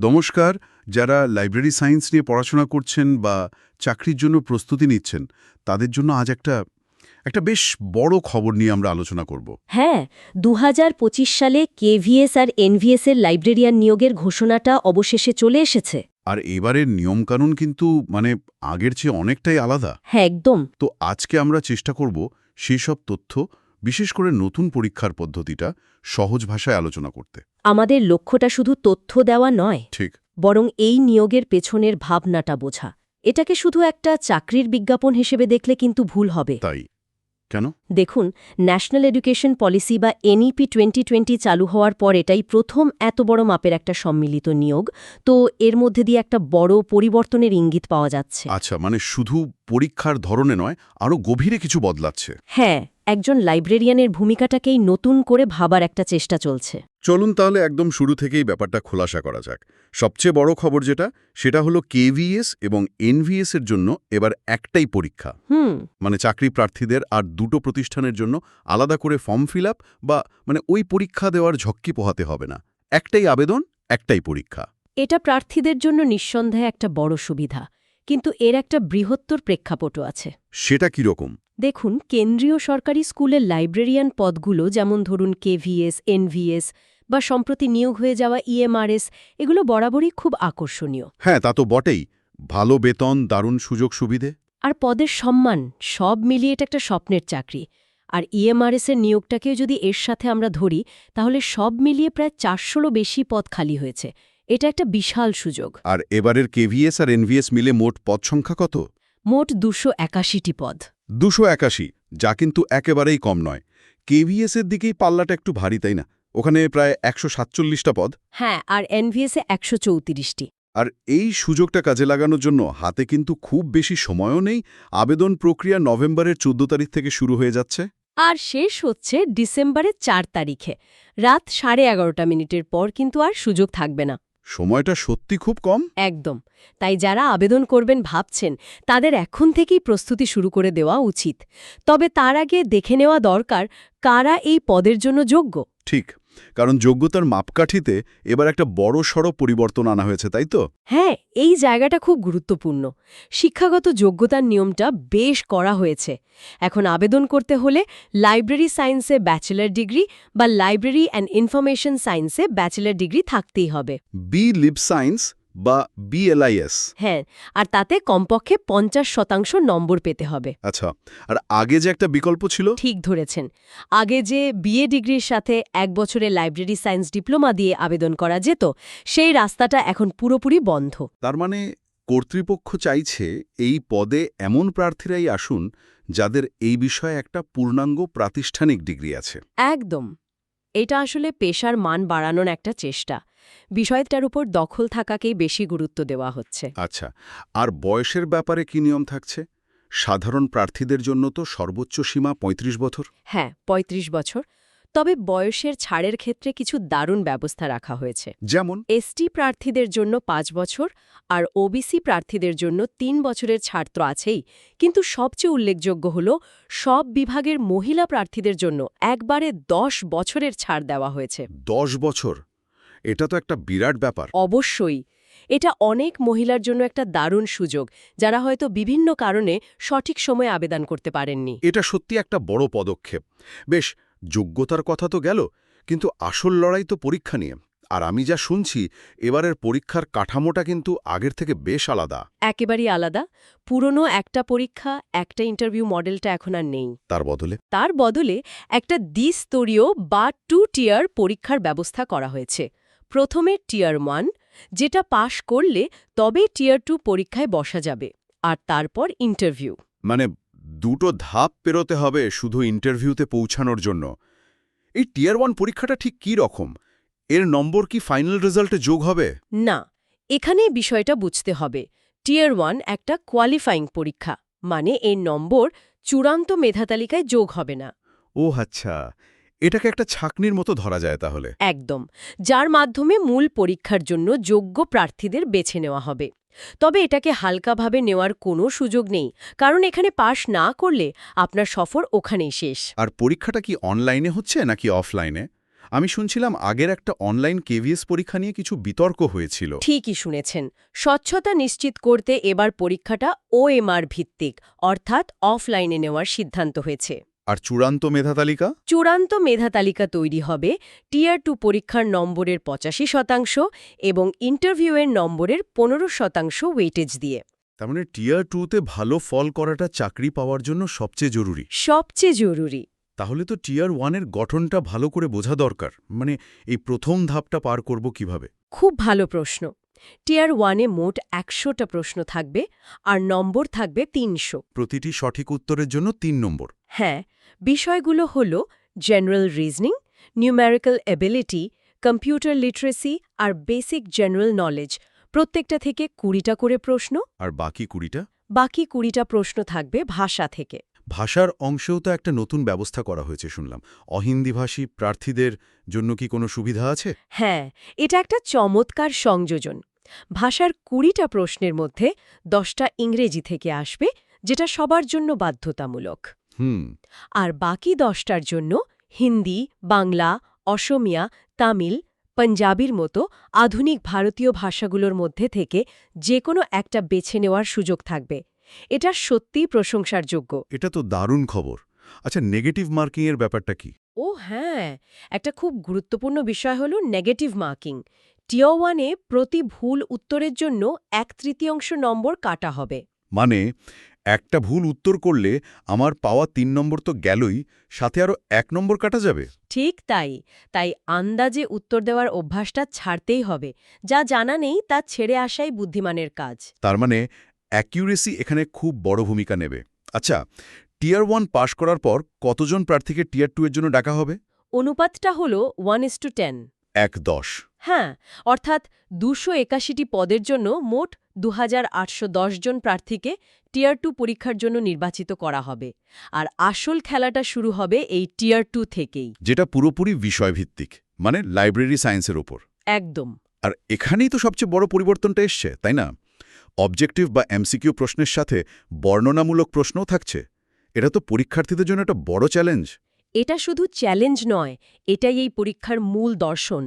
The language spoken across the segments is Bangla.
নমস্কার যারা লাইব্রেরি সায়েন্স নিয়ে পড়াশোনা করছেন বা চাকরির জন্য প্রস্তুতি নিচ্ছেন তাদের জন্য আজ একটা একটা বেশ বড় খবর নিয়ে আমরা আলোচনা করব। হ্যাঁ দুহাজার পঁচিশ সালে কেভিএস আর এনভিএস এর লাইব্রেরিয়ান নিয়োগের ঘোষণাটা অবশেষে চলে এসেছে। আর এবারের নিয়মকানুন কিন্তু মানে আগের চেয়ে অনেকটাই আলাদা। হ্যাঁ একদম। তো আজকে আমরা চেষ্টা করব সেই সব তথ্য বিশেষ করে নতুন পরীক্ষার পদ্ধতিটা সহজ ভাষায় আলোচনা করতে। আমাদের লক্ষ্যটা শুধু তথ্য দেওয়া নয় ঠিক। বরং এই নিয়োগের পেছনের ভাবনাটা বোঝা। এটাকে শুধু একটা চাকরির বিজ্ঞাপন হিসেবে দেখলে কিন্তু ভুল হবে। তাই? কেন? দেখুন ন্যাশনাল এডুকেশন পলিসি বা এনইপি টোয়েন্টি টোয়েন্টি চালু হওয়ার পর এটাই প্রথম এত বড় মাপের একটা সম্মিলিত নিয়োগ। তো এর মধ্যে দিয়ে একটা বড় পরিবর্তনের ইঙ্গিত পাওয়া যাচ্ছে। আচ্ছা মানে শুধু পরীক্ষার ধরনে নয় আরও গভীরে কিছু বদলাচ্ছে। হ্যাঁ একজন লাইব্রেরিয়ানের ভূমিকাটাকেই নতুন করে ভাবার একটা চেষ্টা চলছে। চলুন তাহলে একদম শুরু থেকেই ব্যাপারটা খোলাসা করা যাক। সবচেয়ে বড় খবর যেটা সেটা হলো কেভিএস এবং এনভিএস এর জন্য এবার একটাই পরীক্ষা। হুম। মানে চাকরি প্রার্থীদের আর দুটো প্রতিষ্ঠানের জন্য আলাদা করে ফর্ম ফিল বা মানে ওই পরীক্ষা দেওয়ার ঝক্কি পোহাতে হবে না। একটাই আবেদন একটাই পরীক্ষা। এটা প্রার্থীদের জন্য নিঃসন্দেহে একটা বড় সুবিধা কিন্তু এর একটা বৃহত্তর প্রেক্ষাপটও আছে। সেটা কীরকম? দেখুন কেন্দ্রীয় সরকারি স্কুলের লাইব্রেরিয়ান পদগুলো যেমন ধরুন কেভিএস এনভিএস বা সম্প্রতি নিয়োগ হয়ে যাওয়া ইএমআরএস এগুলো বরাবরই খুব আকর্ষণীয়। হ্যাঁ তা তো বটেই। ভালো বেতন দারুণ সুযোগ সুবিধে। আর পদের সম্মান সব মিলিয়ে এটা একটা স্বপ্নের চাকরি। আর ইএমআরএস এর নিয়োগটাকেও যদি এর সাথে আমরা ধরি তাহলে সব মিলিয়ে প্রায় চারশোরও বেশি পদ খালি হয়েছে। এটা একটা বিশাল সুযোগ। আর এবারের কেভিএস আর এনভিএস মিলে মোট পদ সংখ্যা কত? মোট দুশো একাশিটি পদ। দুশো একাশি যা কিন্তু একেবারেই কম নয়। কেভিএস এর দিকেই পাল্লাটা একটু ভারী তাই না? ওখানে প্রায় একশো সাতচল্লিশটা পদ। হ্যাঁ আর এনভিএসে একশো চৌত্রিশটি। আর এই সুযোগটা কাজে লাগানোর জন্য হাতে কিন্তু খুব বেশি সময়ও নেই। আবেদন প্রক্রিয়া নভেম্বরের চোদ্দ তারিখ থেকে শুরু হয়ে যাচ্ছে। আর শেষ হচ্ছে ডিসেম্বরের চার তারিখে। রাত সাড়ে এগারোটা মিনিটের পর কিন্তু আর সুযোগ থাকবে না। সময়টা সত্যি খুব কম? একদম। তাই যারা আবেদন করবেন ভাবছেন তাদের এখন থেকেই প্রস্তুতি শুরু করে দেওয়া উচিত। তবে তার আগে দেখে নেওয়া দরকার কারা এই পদের জন্য যোগ্য? ঠিক। কারণ যোগ্যতার মাপকাঠিতে এবার একটা বড় সড় পরিবর্তন আনা হয়েছে তাই তো? হ্যাঁ এই জায়গাটা খুব গুরুত্বপূর্ণ। শিক্ষাগত যোগ্যতার নিয়মটা বেশ করা হয়েছে। এখন আবেদন করতে হলে লাইব্রেরি সায়েন্সে ব্যাচেলার ডিগ্রি বা লাইব্রেরি অ্যান্ড ইনফরমেশন সায়েন্সে ব্যাচেলার ডিগ্রি থাকতেই হবে। বি লিপ সায়েন্স বা বিএলআইএস হ্যাঁ আর তাতে কমপক্ষে পঞ্চাশ শতাংশ নম্বর পেতে হবে। আচ্ছা আর আগে যে একটা বিকল্প ছিল? ঠিক ধরেছেন। আগে যে বিএ ডিগ্রির সাথে এক বছরে লাইব্রেরি সায়েন্স ডিপ্লোমা দিয়ে আবেদন করা যেত সেই রাস্তাটা এখন পুরোপুরি বন্ধ। তার মানে কর্তৃপক্ষ চাইছে এই পদে এমন প্রার্থীরাই আসুন যাদের এই বিষয়ে একটা পূর্ণাঙ্গ প্রাতিষ্ঠানিক ডিগ্রি আছে। একদম। এটা আসলে পেশার মান বাড়ানোর একটা চেষ্টা। বিষয়টার উপর দখল থাকাকেই বেশি গুরুত্ব দেওয়া হচ্ছে। আচ্ছা আর বয়সের ব্যাপারে কি নিয়ম থাকছে? সাধারণ প্রার্থীদের জন্য তো সর্বোচ্চ সীমা ৩৫ বছর। হ্যাঁ ৩৫ বছর। তবে বয়সের ছাড়ের ক্ষেত্রে কিছু দারুণ ব্যবস্থা রাখা হয়েছে। যেমন? এসটি প্রার্থীদের জন্য পাঁচ বছর আর ওবিসি প্রার্থীদের জন্য তিন বছরের ছাড় তো আছেই। কিন্তু সবচেয়ে উল্লেখযোগ্য হল সব বিভাগের মহিলা প্রার্থীদের জন্য একবারে দশ বছরের ছাড় দেওয়া হয়েছে। ১০ বছর? এটা তো একটা বিরাট ব্যাপার। অবশ্যই। এটা অনেক মহিলার জন্য একটা দারুণ সুযোগ যারা হয়তো বিভিন্ন কারণে সঠিক সময়ে আবেদন করতে পারেননি। এটা সত্যি একটা বড় পদক্ষেপ। বেশ যোগ্যতার কথা তো গেল কিন্তু আসল লড়াই তো পরীক্ষা নিয়ে। আর আমি যা শুনছি এবারের পরীক্ষার কাঠামোটা কিন্তু আগের থেকে বেশ আলাদা। একেবারেই আলাদা। পুরনো একটা পরীক্ষা একটা ইন্টারভিউ মডেলটা এখন আর নেই। তার বদলে? তার বদলে একটা দ্বিস্তরীয় বা টু টিয়ার পরীক্ষার ব্যবস্থা করা হয়েছে। প্রথমে টিয়ার ওয়ান যেটা পাশ করলে তবেই টিয়ার টু পরীক্ষায় বসা যাবে আর তারপর ইন্টারভিউ। মানে দুটো ধাপ পেরোতে হবে শুধু ইন্টারভিউতে পৌঁছানোর জন্য। এই টিয়ার ওয়ান পরীক্ষাটা ঠিক কী রকম? এর নম্বর কি ফাইনাল রেজাল্টে যোগ হবে? না এখানে বিষয়টা বুঝতে হবে। টিয়ার ওয়ান একটা কোয়ালিফাইং পরীক্ষা মানে এর নম্বর চূড়ান্ত মেধাতালিকায় যোগ হবে না। ও আচ্ছা এটাকে একটা ছাকনির মতো ধরা যায় তাহলে। একদম। যার মাধ্যমে মূল পরীক্ষার জন্য যোগ্য প্রার্থীদের বেছে নেওয়া হবে। তবে এটাকে হালকাভাবে নেওয়ার কোনো সুযোগ নেই কারণ এখানে পাশ না করলে আপনার সফর ওখানেই শেষ। আর পরীক্ষাটা কি অনলাইনে হচ্ছে নাকি অফলাইনে? আমি শুনছিলাম আগের একটা অনলাইন কেভিএস পরীক্ষা নিয়ে কিছু বিতর্ক হয়েছিল। ঠিকই শুনেছেন। স্বচ্ছতা নিশ্চিত করতে এবার পরীক্ষাটা ওএমআর ভিত্তিক অর্থাৎ অফলাইনে নেওয়ার সিদ্ধান্ত হয়েছে। আর চূড়ান্ত মেধা তালিকা? চূড়ান্ত মেধা তালিকা তৈরি হবে টিয়ার টু পরীক্ষার নম্বরের পঁচাশি শতাংশ এবং ইন্টারভিউয়ের নম্বরের পনেরো শতাংশ ওয়েটেজ দিয়ে। তার মানে টিয়ার টুতে ভালো ফল করাটা চাকরি পাওয়ার জন্য সবচেয়ে জরুরি। সবচেয়ে জরুরি। তাহলে তো টিয়ার ওয়ানের গঠনটা ভালো করে বোঝা দরকার। মানে এই প্রথম ধাপটা পার করব কীভাবে? খুব ভালো প্রশ্ন। টিয়ার ওয়ানে মোট একশোটা প্রশ্ন থাকবে আর নম্বর থাকবে তিনশো। প্রতিটি সঠিক উত্তরের জন্য তিন নম্বর। হ্যাঁ বিষয়গুলো হল general reasoning numerical ability computer literacy আর বেসিক জেনারেল নলেজ প্রত্যেকটা থেকে কুড়িটা করে প্রশ্ন। আর বাকি কুড়িটা? বাকি কুড়িটা প্রশ্ন থাকবে ভাষা থেকে। ভাষার অংশেও তো একটা নতুন ব্যবস্থা করা হয়েছে শুনলাম। অহিন্দিভাষী প্রার্থীদের জন্য কি কোনো সুবিধা আছে? হ্যাঁ এটা একটা চমৎকার সংযোজন। ভাষার কুড়িটা প্রশ্নের মধ্যে দশটা ইংরেজি থেকে আসবে যেটা সবার জন্য বাধ্যতামূলক। হুম। আর বাকি দশটার জন্য হিন্দি বাংলা অসমিয়া তামিল পাঞ্জাবির মতো আধুনিক ভারতীয় ভাষাগুলোর মধ্যে থেকে যে কোনো একটা বেছে নেওয়ার সুযোগ থাকবে। এটা সত্যিই প্রশংসার যোগ্য। এটা তো দারুণ খবর। আচ্ছা নেগেটিভ মার্কিংয়ের ব্যাপারটা কি? ও হ্যাঁ একটা খুব গুরুত্বপূর্ণ বিষয় হল নেগেটিভ মার্কিং টিও ওয়ানে প্রতি ভুল উত্তরের জন্য এক তৃতীয়াংশ নম্বর কাটা হবে। মানে একটা ভুল উত্তর করলে আমার পাওয়া তিন নম্বর তো গেলই সাথে আরও এক নম্বর কাটা যাবে। ঠিক তাই তাই আন্দাজে উত্তর দেওয়ার অভ্যাসটা ছাড়তেই হবে যা জানা নেই তা ছেড়ে আসাই বুদ্ধিমানের কাজ। তার মানে অ্যাকিউরেসি এখানে খুব বড় ভূমিকা নেবে। আচ্ছা টিয়ার ওয়ান পাশ করার পর কতজন প্রার্থীকে টিয়ার টু এর জন্য ডাকা হবে? অনুপাতটা হল ওয়ান ইস টু টেন। এক দশ। হ্যাঁ অর্থাৎ দুশো একাশিটি পদের জন্য মোট দুহাজার আটশো দশ জন প্রার্থীকে টিয়ার টু পরীক্ষার জন্য নির্বাচিত করা হবে। আর আসল খেলাটা শুরু হবে এই টিয়ার টু থেকেই। যেটা পুরোপুরি বিষয়ভিত্তিক মানে লাইব্রেরি সায়েন্সের ওপর। একদম। আর এখানেই তো সবচেয়ে বড় পরিবর্তনটা এসছে তাই না? অবজেক্টিভ বা এমসিকিউ প্রশ্নের সাথে বর্ণনামূলক প্রশ্নও থাকছে। এটা তো পরীক্ষার্থীদের জন্য একটা বড় চ্যালেঞ্জ। এটা শুধু চ্যালেঞ্জ নয় এটাই এই পরীক্ষার মূল দর্শন।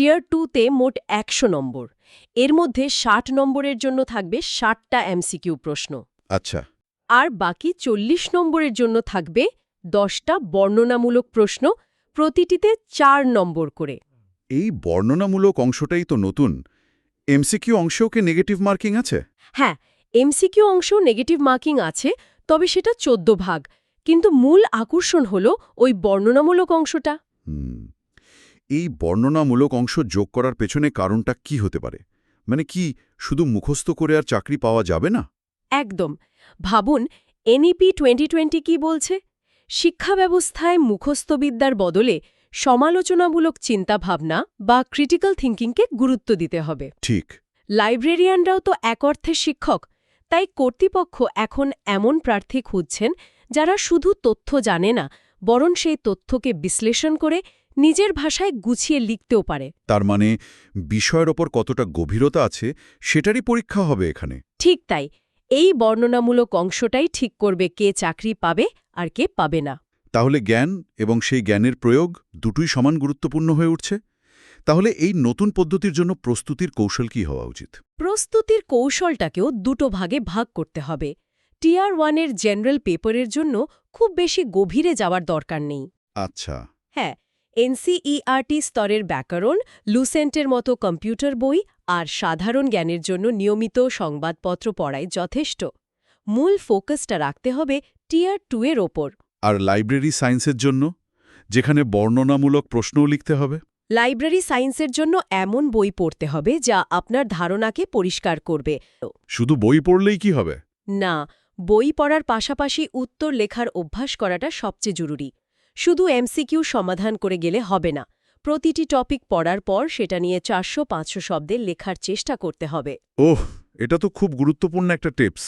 টিয়ার টুতে মোট একশো নম্বর। এর মধ্যে ষাট নম্বরের জন্য থাকবে ষাটটা এমসিকিউ প্রশ্ন। আচ্ছা। আর বাকি চল্লিশ নম্বরের জন্য থাকবে দশটা বর্ণনামূলক প্রশ্ন প্রতিটিতে চার নম্বর করে। এই বর্ণনামূলক অংশটাই তো নতুন। এমসিকিউ অংশেও কি নেগেটিভ মার্কিং আছে? হ্যাঁ এমসিকিউ অংশ নেগেটিভ মার্কিং আছে তবে সেটা চোদ্দ ভাগ। কিন্তু মূল আকর্ষণ হল ওই বর্ণনামূলক অংশটা। এই বর্ণনামূলক অংশ যোগ করার পেছনে কারণটা কি হতে পারে? মানে কি শুধু মুখস্থ করে আর চাকরি পাওয়া যাবে না? একদম। ভাবুন এনইপি টোয়েন্টি টোয়েন্টি কি বলছে? শিক্ষা ব্যবস্থায় মুখস্থবিদ্যার বদলে সমালোচনামূলক চিন্তাভাবনা বা ক্রিটিক্যাল থিঙ্কিংকে গুরুত্ব দিতে হবে। ঠিক। লাইব্রেরিয়ানরাও তো এক অর্থে শিক্ষক তাই কর্তৃপক্ষ এখন এমন প্রার্থী খুঁজছেন যারা শুধু তথ্য জানে না বরং সেই তথ্যকে বিশ্লেষণ করে নিজের ভাষায় গুছিয়ে লিখতেও পারে। তার মানে বিষয়ের ওপর কতটা গভীরতা আছে সেটারই পরীক্ষা হবে এখানে। ঠিক তাই। এই বর্ণনামূলক অংশটাই ঠিক করবে কে চাকরি পাবে আর কে পাবে না। তাহলে জ্ঞান এবং সেই জ্ঞানের প্রয়োগ দুটোই সমান গুরুত্বপূর্ণ হয়ে উঠছে? তাহলে এই নতুন পদ্ধতির জন্য প্রস্তুতির কৌশল কি হওয়া উচিত? প্রস্তুতির কৌশলটাকেও দুটো ভাগে ভাগ করতে হবে। টিআর ওয়ানের জেনারেল পেপারের জন্য খুব বেশি গভীরে যাওয়ার দরকার নেই। আচ্ছা। হ্যাঁ এনসিইআরটি স্তরের ব্যাকরণ লুসেন্টের মতো কম্পিউটার বই আর সাধারণ জ্ঞানের জন্য নিয়মিত সংবাদপত্র পড়াই যথেষ্ট। মূল ফোকাসটা রাখতে হবে টিয়ার টু এর ওপর। আর লাইব্রেরি সায়েন্সের জন্য যেখানে বর্ণনামূলক প্রশ্নও লিখতে হবে। লাইব্রেরি সায়েন্সের জন্য এমন বই পড়তে হবে যা আপনার ধারণাকে পরিষ্কার করবে। শুধু বই পড়লেই কি হবে? না বই পড়ার পাশাপাশি উত্তর লেখার অভ্যাস করাটা সবচেয়ে জরুরি। শুধু এমসিকিউ সমাধান করে গেলে হবে না। প্রতিটি টপিক পড়ার পর সেটা নিয়ে চারশো পাঁচশো শব্দে লেখার চেষ্টা করতে হবে। ওহ এটা তো খুব গুরুত্বপূর্ণ একটা টিপস।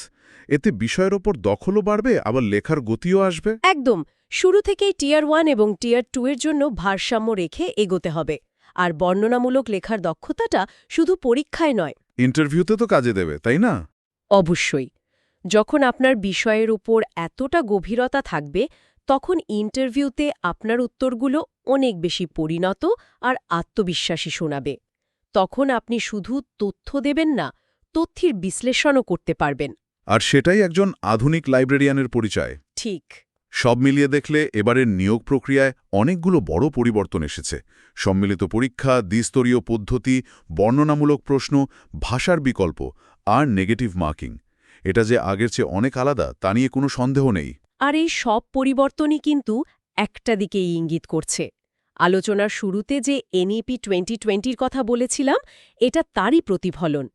এতে বিষয়ের ওপর দখলও বাড়বে আবার লেখার গতিও আসবে। একদম শুরু থেকেই টিয়ার ওয়ান এবং টিয়ার টু এর জন্য ভারসাম্য রেখে এগোতে হবে। আর বর্ণনামূলক লেখার দক্ষতাটা শুধু পরীক্ষায় নয়। ইন্টারভিউতে তো কাজে দেবে তাই না? অবশ্যই। যখন আপনার বিষয়ের উপর এতটা গভীরতা থাকবে তখন ইন্টারভিউতে আপনার উত্তরগুলো অনেক বেশি পরিণত আর আত্মবিশ্বাসী শোনাবে। তখন আপনি শুধু তথ্য দেবেন না তথ্যের বিশ্লেষণও করতে পারবেন। আর সেটাই একজন আধুনিক লাইব্রেরিয়ানের পরিচয়। ঠিক। সব মিলিয়ে দেখলে এবারের নিয়োগ প্রক্রিয়ায় অনেকগুলো বড় পরিবর্তন এসেছে। সম্মিলিত পরীক্ষা দ্বিস্তরীয় পদ্ধতি বর্ণনামূলক প্রশ্ন ভাষার বিকল্প আর নেগেটিভ মার্কিং। এটা যে আগের চেয়ে অনেক আলাদা তা নিয়ে কোনো সন্দেহ নেই। আর এই সব পরিবর্তনই কিন্তু একটা দিকেই ইঙ্গিত করছে। আলোচনার শুরুতে যে এনইপি টোয়েন্টি টোয়েন্টির কথা বলেছিলাম, এটা তারই প্রতিফলন।